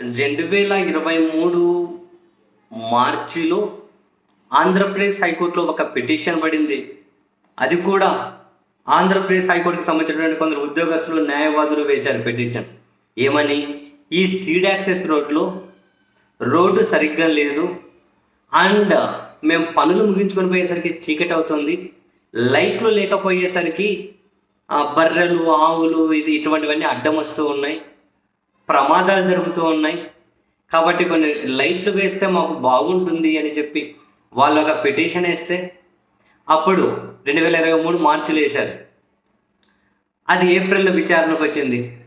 రెండు వేల ఇరవై మూడు మార్చిలో ఆంధ్రప్రదేశ్ హైకోర్టులో ఒక పిటిషన్ పడింది. అది కూడా ఆంధ్రప్రదేశ్ హైకోర్టుకి సంబంధించినటువంటి కొందరు ఉద్యోగస్తులు న్యాయవాదులు వేశారు పిటిషన్. ఏమని? ఈ సీడ్ యాక్సెస్ రోడ్లో రోడ్డు సరిగ్గా లేదు. అండ్ మేము పనులు ముగించుకొని పోయేసరికి చీకటి అవుతుంది. లైట్లు లేకపోయేసరికి బర్రెలు ఆవులు ఇది ఇటువంటివన్నీ అడ్డం వస్తూ ఉన్నాయి. ప్రమాదాలు జరుగుతూ ఉన్నాయి. కాబట్టి కొన్ని లైట్లు వేస్తే మాకు బాగుంటుంది అని చెప్పి వాళ్ళు ఒక పిటిషన్ వేస్తే అప్పుడు రెండు వేల ఇరవై మూడు మార్చిలు వేశారు. అది ఏప్రిల్లో విచారణకు వచ్చింది.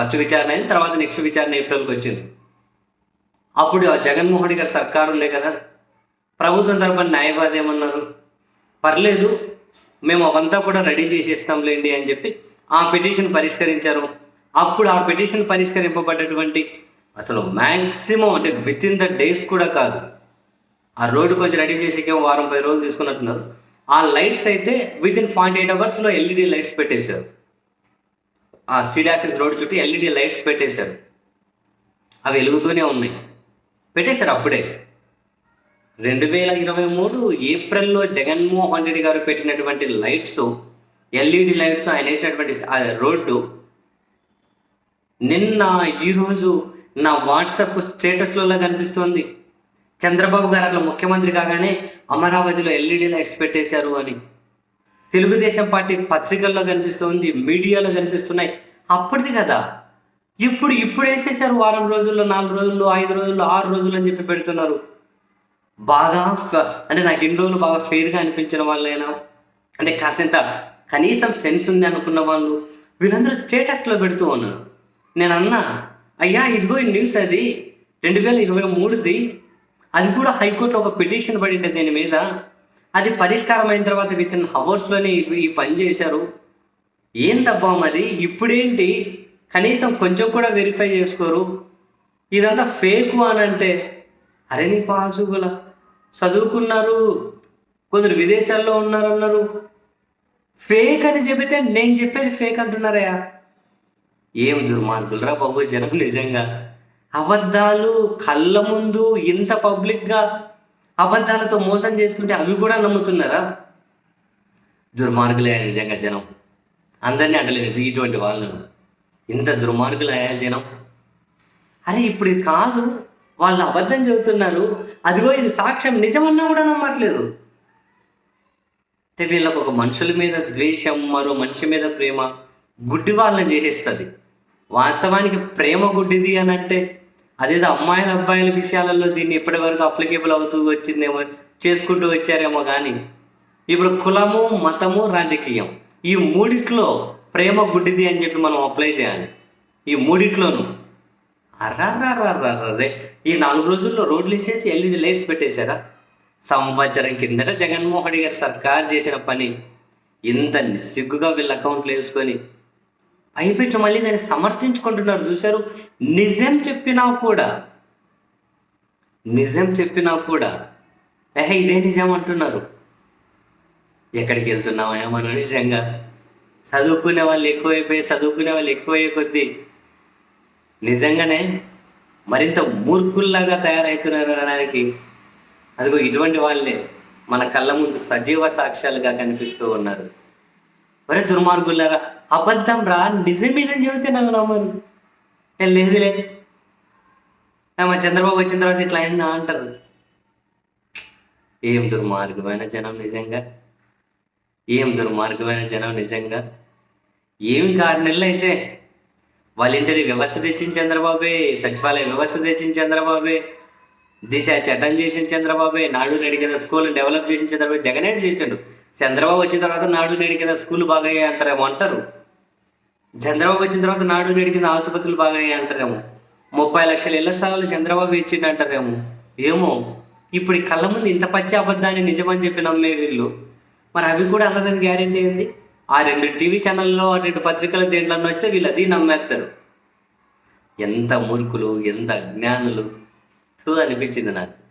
ఫస్ట్ విచారణ అయింది తర్వాత నెక్స్ట్ విచారణ ఏప్రిల్కి వచ్చింది. అప్పుడు ఆ జగన్మోహన్ గారి సర్కారు ఉండే కదా. ప్రభుత్వం తరపున న్యాయవాది ఏమన్నారు? పర్లేదు మేము అవంతా కూడా రెడీ చేసేస్తాంలేండి అని చెప్పి ఆ పిటిషన్ పరిష్కరించారు. అప్పుడు ఆ పిటిషన్ పరిష్కరింపబడ్డటువంటి అసలు మ్యాక్సిమం అంటే విత్ ఇన్ ద డేస్ కూడా కాదు. ఆ రోడ్డు కొంచెం రెడీ చేసేకేమో వారం పది రోజులు తీసుకున్నట్టున్నారు. ఆ లైట్స్ అయితే విత్ ఇన్ ఫార్టీ ఎయిట్ అవర్స్లో ఎల్ఈడి లైట్స్ పెట్టేశారు. ఆ సీడాక్సిస్ రోడ్డు చుట్టూ ఎల్ఈడి లైట్స్ పెట్టేశారు. అవి వెలుగుతూనే ఉన్నాయి. పెట్టేశారు అప్పుడే. రెండు వేల ఇరవై మూడు ఏప్రిల్లో జగన్మోహన్ రెడ్డి గారు పెట్టినటువంటి లైట్స్ ఎల్ఈడి లైట్స్ ఆయన వేసినటువంటి రోడ్డు నిన్న ఈరోజు నా వాట్సాప్ స్టేటస్లలో కనిపిస్తోంది. చంద్రబాబు గారు అట్లా ముఖ్యమంత్రి కాగానే అమరావతిలో ఎల్ఈడి లైట్స్ పెట్టేశారు అని. తెలుగుదేశం పార్టీ పత్రికల్లో కనిపిస్తోంది మీడియాలో కనిపిస్తున్నాయి. అప్పటిది కదా. ఇప్పుడు ఇప్పుడు వేసేసారు వారం రోజుల్లో నాలుగు రోజుల్లో ఐదు రోజుల్లో ఆరు రోజులు అని చెప్పి పెడుతున్నారు. బాగా ఫ- అంటే నాకు ఇన్ని రోజులు బాగా ఫెయిర్గా అనిపించిన వాళ్ళైనా అంటే కాసింత కనీసం సెన్స్ ఉంది అనుకున్న వాళ్ళు వీళ్ళందరూ స్టేటస్లో పెడుతూ ఉన్నారు. నేను అన్నా అయ్యా ఇదిగో ఈ న్యూస్ అది రెండు వేల ఇరవై మూడుది. అది కూడా హైకోర్టులో ఒక పిటిషన్ పడింది దీని మీద. అది పరిష్కారం అయిన తర్వాత విత్ ఇన్ అవర్స్లోనే ఈ పని చేశారు. ఏంటబ్బా మరి? ఇప్పుడేంటి? కనీసం కొంచెం కూడా వెరిఫై చేసుకోరు. ఇదంతా ఫేకు అని అంటే అరే నీ పాసుగుల. చదువుకున్నారు. కొందరు విదేశాల్లో ఉన్నారన్నారు. ఫేక్ అని చెబితే నేను చెప్పేది ఫేక్ అంటున్నారయ్యా. ఏం దుర్మార్గులరా బాబు జనం నిజంగా. అబద్ధాలు కళ్ళ ముందు ఇంత పబ్లిక్గా అబద్ధాలతో మోసం చేస్తుంటే అవి కూడా నమ్ముతున్నారా? దుర్మార్గులయ్యా నిజంగా జనం. అందరినీ అంటలేదు ఇటువంటి వాళ్ళను. ఇంత దుర్మార్గులయ్యా జనం. అరే ఇప్పుడు ఇది కాదు. వాళ్ళు అబద్ధం చెబుతున్నారు. అదిగో ఇది సాక్ష్యం. నిజమన్నా కూడా నమ్మట్లేదు. అంటే వీళ్ళకు ఒక మనుషుల మీద ద్వేషం మరో మనిషి మీద ప్రేమ గుడ్డి వాళ్ళని చేసేస్తుంది. వాస్తవానికి ప్రేమ గుడ్డిది అని అంటే అదేదో అమ్మాయిల అబ్బాయిల విషయాలలో దీన్ని ఇప్పటి వరకు అప్లికేబుల్ అవుతూ వచ్చిందేమో చేసుకుంటూ వచ్చారేమో కానీ ఇప్పుడు కులము మతము రాజకీయం ఈ మూడిట్లో ప్రేమ గుడ్డిది అని చెప్పి మనం అప్లై చేయాలి. ఈ మూడిట్లోనూ. అర్రర్రర్రర్రే. ఈ నాలుగు రోజుల్లో రోడ్లు ఇచ్చేసి ఎల్ఈడి లైట్స్ పెట్టేశారా? సంవత్సరం కిందట జగన్మోహన్ గారి సర్కార్ చేసిన పని ఇంత సిగ్గుగా వీళ్ళ అకౌంట్లు వేసుకొని పైపెచ్చు మళ్ళీ దాన్ని సమర్థించుకుంటున్నారు చూశారు? నిజం చెప్పినా కూడా నిజం చెప్పినా కూడా ఏహే ఇదే నిజం అంటున్నారు. ఎక్కడికి వెళ్తున్నామయ్యా మనం నిజంగా? చదువుకునే వాళ్ళు ఎక్కువైపోయి చదువుకునే వాళ్ళు ఎక్కువయ్యే కొద్దీ నిజంగానే మరింత మూర్ఖుల్లాగా తయారవుతున్నారు అనడానికి అదిగో ఇటువంటి వాళ్ళే మన కళ్ళ ముందు సజీవ సాక్ష్యాలుగా కనిపిస్తూ ఉన్నారు. ఒరే దుర్మార్గులారా అబద్ధం రా నిజం మీదని చెబితే నన్ను నమ్మరు. ఏ లేదులే. మా చంద్రబాబు వచ్చిన తర్వాత ఇట్లా అయినా అంటారు. ఏం దుర్మార్గమైన జనం నిజంగా? ఏం దుర్మార్గమైన జనం నిజంగా? ఏమి కారు నెలలు అయితే వాలంటరీ వ్యవస్థ తెచ్చిన చంద్రబాబే సచివాలయ వ్యవస్థ తెచ్చిన చంద్రబాబే దిశ చట్టం చేసిన చంద్రబాబే నాడు నేడు కదా స్కూల్ డెవలప్ చేసిన చంద్రబాబు జగనేడు చేసిండు? చంద్రబాబు వచ్చిన తర్వాత నాడు నేడు కింద స్కూల్ బాగా అయ్యాయి అంటారేమో అంటారు. చంద్రబాబు వచ్చిన తర్వాత నాడు నేడు కింద ఆసుపత్రులు బాగా అయ్యాయి అంటారేమో. ముప్పై లక్షల ఇళ్ళ స్థలాలు చంద్రబాబు ఇచ్చిండు అంటారేమో. ఏమో. ఇప్పుడు కళ్ళ ముందు ఇంత పచ్చి అబద్ధాన్ని నిజమని చెప్పి నమ్మే వీళ్ళు. మరి అవి కూడా అన్నదని గ్యారెంటీ ఏంది? ఆ రెండు టీవీ ఛానల్లో ఆ రెండు పత్రికలు దేంట్లో వస్తే వీళ్ళు అది నమ్మేస్తారు ఎంత మూర్ఖులు ఎంత అజ్ఞానులు. అనిపించింది నాకు.